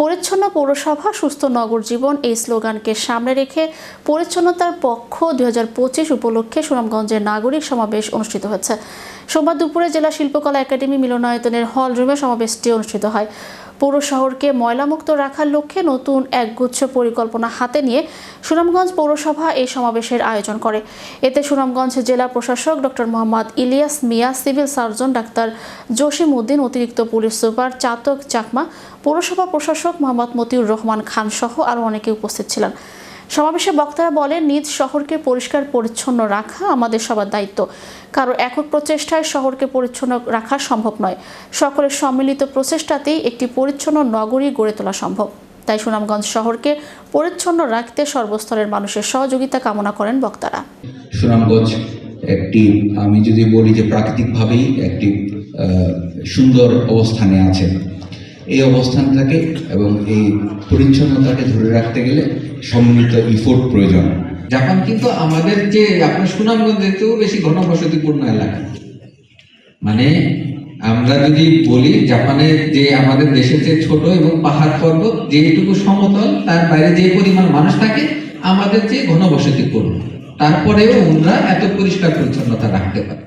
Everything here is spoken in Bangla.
পরিচ্ছন্ন পৌরসভা, সুস্থ নগর জীবন এই স্লোগানকে সামনে রেখে পরিচ্ছন্নতার পক্ষ দুই হাজার পঁচিশ উপলক্ষে সুনামগঞ্জের নাগরিক সমাবেশ অনুষ্ঠিত হচ্ছে। সোমবার দুপুরে জেলা শিল্পকলা একাডেমি মিলনায়তনের হল রুমে সমাবেশটি অনুষ্ঠিত হয়। পৌর শহরকে ময়লামুক্ত রাখার লক্ষ্যে নতুন একগুচ্ছ পরিকল্পনা হাতে নিয়ে সুনামগঞ্জ পৌরসভা এই সমাবেশের আয়োজন করে। এতে সুনামগঞ্জ জেলা প্রশাসক doctor Mohammad Ilias Mia, civil surgeon doctor Jasim Uddin, অতিরিক্ত পুলিশ সুপার চাতক চাকমা, পৌরসভা প্রশাসক মোহাম্মদ মতিউর রহমান খান সহ আরও অনেকে উপস্থিত ছিলেন। সমাবেশে বক্তারা বলেন, নিজ শহরকে পরিষ্কার পরিচ্ছন্ন রাখা আমাদের সবার দায়িত্ব। কারও একক প্রচেষ্টায় শহরকে পরিচ্ছন্ন রাখা সম্ভব নয়। সকলের সম্মিলিত প্রচেষ্টাতেই একটি পরিচ্ছন্ন নগরী গড়ে তোলা সম্ভব। তাই সুনামগঞ্জ শহরকে পরিচ্ছন্ন রাখতে সর্বস্তরের মানুষের সহযোগিতা কামনা করেন বক্তারা। সুনামগঞ্জ একটি, আমি যদি বলি যে প্রাকৃতিকভাবেই একটি সুন্দর অবস্থানে আছে। এই অবস্থানটাকে এবং এই পরিচ্ছন্নতাকে ধরে রাখতে গেলে সম্মিলিত ইফোর্ট প্রয়োজন। জাপান কিন্তু আমাদের যে আপনার সুনামগঞ্জের চেয়েও বেশি ঘনবসতিপূর্ণ এলাকা। মানে আমরা যদি বলি জাপানের যে আমাদের দেশের যে ছোট এবং পাহাড় পর্বত যেটুকু সমতল, তার বাইরে যে পরিমাণ মানুষ থাকে, আমাদের যে ঘনবসতিপূর্ণ। তারপরেও ওনারা এত পরিষ্কার পরিচ্ছন্নতা রাখতে পারে।